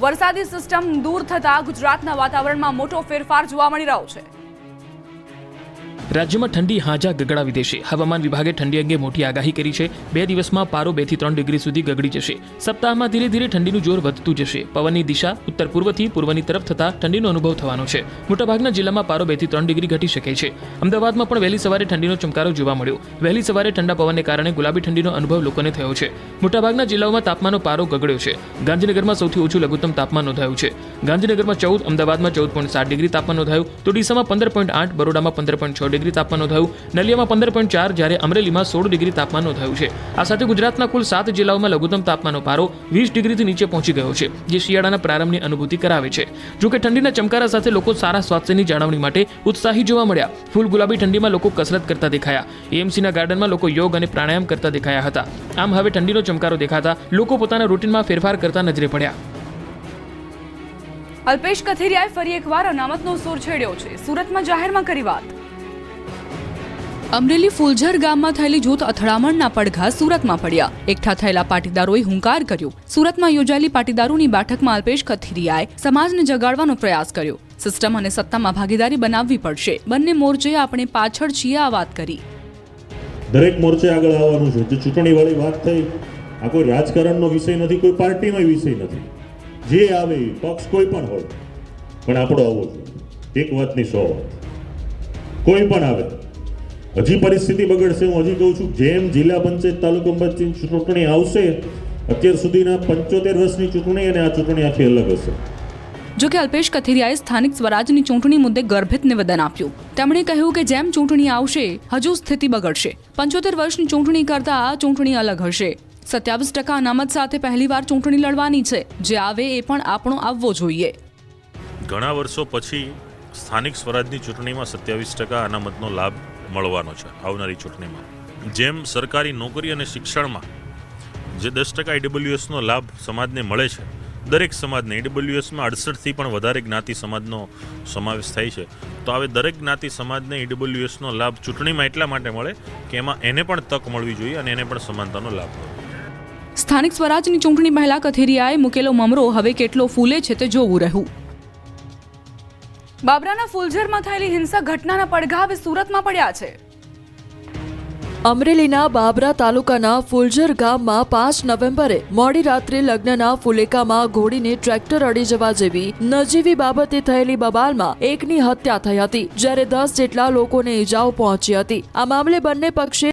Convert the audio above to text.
વરસાદી સિસ્ટમ દૂર થતા ગુજરાતના વાતાવરણમાં મોટો ફેરફાર જોવા મળી રહ્યો છે. રાજ્યમાં ઠંડી હાજા ગગડાવી દેશે. હવામાન વિભાગે ઠંડી અંગે મોટી આગાહી કરી છે. બે દિવસમાં પારો બેથી ત્રણ ડિગ્રી સુધી ગગડી જશે. સપ્તાહમાં ધીરે ધીરે ઠંડીનું જોર વધતું જશે. પવનની દિશા ઉત્તર પૂર્વથી પૂર્વની તરફ થતા ઠંડીનો અનુભવ થવાનો છે. મોટાભાગના જિલ્લામાં પારો બેથી ત્રણ ડિગ્રી ઘટી શકે છે. અમદાવાદમાં પણ વહેલી સવારે ઠંડીનો ચમકારો જોવા મળ્યો. વહેલી સવારે ઠંડા પવનને કારણે ગુલાબી ઠંડીનો અનુભવ લોકોને થયો છે. મોટાભાગના જિલ્લાઓમાં તાપમાનનો પારો ગગડ્યો છે. ગાંધીનગરમાં સૌથી ઓછું લઘુત્તમ તાપમાન નોંધાયું છે. ગાંધીનગરમાં ચૌદ, અમદાવાદમાં ચૌદ પોઈન્ટ સાત ડિગ્રી તાપમાન નોંધાયું. તો ડીસામાં પંદર પોઈન્ટ આઠ, બરોડામાં પંદર પોઈન્ટ છ ડિગ્રી તાપમાન નોંધાયું. નલિયામાં પંદર પોઈન્ટ ચાર, જ્યારે અમરેલીમાં સોળ ડિગ્રી તાપમાન નોંધાયું છે. આ સાથે ગુજરાતના કુલ સાત જિલ્લાઓમાં લઘુત્તમ તાપમાનનો પારો વીસ ડિગ્રીથી નીચે પહોંચી ગયો છે, જે શિયાળાના પ્રારંભની અનુભૂતિ કરાવે છે. જોકે ઠંડીના ચમકારા સાથે લોકો સારા સ્વાસ્થ્યની જાળવણી માટે ઉત્સાહી જોવા મળ્યા. ફૂલ ગુલાબી ઠંડીમાં લોકો કસરત કરતા દેખાયા. એએમસીના ગાર્ડનમાં લોકો યોગ અને પ્રાણાયામ કરતા દેખાયા હતા. આમ હવે ઠંડીનો ચમકારો દેખાતા લોકો પોતાના રૂટીનમાં ફેરફાર કરતા નજરે પડ્યા. અલ્પેશ કથિરિયાએ ફરી એકવાર અનામતનો સૂર છેડ્યો છે. સુરતમાં જાહેરમાં કરી વાત. અમરેલી ફૂલઝર ગામમાં થયેલી જૂથ અથડામણના પડઘા સુરતમાં પડ્યા. એકઠા થયેલા પાટીદારોએ હુંકાર કર્યો. સુરતમાં યોજાયેલી પાટીદારોની બેઠકમાં અલ્પેશ કથિરિયાએ સમાજને જગાડવાનો પ્રયાસ કર્યો. સિસ્ટમ અને સત્તામાં ભાગીદારી બનાવવી પડશે. બંને મોરચે આપણે પાછળ છીએ, આ વાત કરી. દરેક મોરચે આગળ આવવાનું છે. જે ચૂંટણીવાળી વાત થઈ, આ કોઈ રાજકારણનો વિષય નથી, કોઈ પાર્ટીનો વિષય નથી. જે આવે પક્ષ કોઈ પણ હોય, પણ આપણો આવો જોઈએ એક વાતની સો વાત. કોઈ પણ આવે. હજી પરિસ્થિતિ બગડશે, હું હજી કહું છું, જેમ જિલ્લા પંચાયત તાલુકા પંચાયત ચૂંટણી આવશે, અત્યાર સુધીના પંચોતેર વર્ષની ચૂંટણી અને આ ચૂંટણી આખી અલગ હશે. જો કે અલ્પેશ કથિરિયાએ સ્થાનિક સ્વરાજની ચૂંટણી મુદ્દે ગર્ભિત નિવેદન આપ્યું. તેમણે કહ્યું કે જેમ ચૂંટણી આવશે, હજુ સ્થિતિ બગડશે. પંચોતેર વર્ષની ચૂંટણી કરતા આ ચૂંટણી અલગ હશે. સત્યાવીસ ટકા અનામત સાથે પહેલીવાર ચૂંટણી લડવાની છે. જે આવે એ પણ આપણો આવવો જોઈએ. ઘણા વર્ષો પછી સ્થાનિક સ્વરાજની ચૂંટણીમાં સત્યાવીસ ટકા અનામતનો લાભ મળવાનો છે આવનારી ચૂંટણીમાં. જેમ સરકારી નોકરી અને શિક્ષણમાં જે દસ ટકા ઈડબ્લ્યુએસનો લાભ સમાજને મળે છે, દરેક સમાજને ઈડબ્લ્યુએસમાં અડસઠથી પણ વધારે જ્ઞાતિ સમાજનો સમાવેશ થાય છે. તો હવે દરેક જ્ઞાતિ સમાજને ઈડબ્લ્યુએસનો લાભ ચૂંટણીમાં એટલા માટે મળે કે એમાં એને પણ તક મળવી જોઈએ અને એને પણ સમાનતાનો લાભ મળે. સ્થાનિક સ્વરાજની ચૂંટણી પહેલા કથિરિયાએ મૂકેલો મમરો હવે કેટલો ફૂલે છે તે જોવું રહ્યું. બાબરાના ફુલઝરમાં થયેલી હિંસક ઘટનાના પડઘા હવે સુરતમાં પડ્યા છે. અમરેલીના બાબરા તાલુકાના ફુલઝર ગામમાં પાંચ નવેમ્બરે મોડી રાત્રે લગ્નના ફુલેકામાં ઘોડીને ટ્રેક્ટર અડી જવા જેવી નજીવી બાબતે થયેલી બબાલમાં એકની હત્યા થઈ હતી જ્યારે દસ જેટલા લોકોને ઈજાઓ પહોંચી હતી. આ મામલે બંને પક્ષે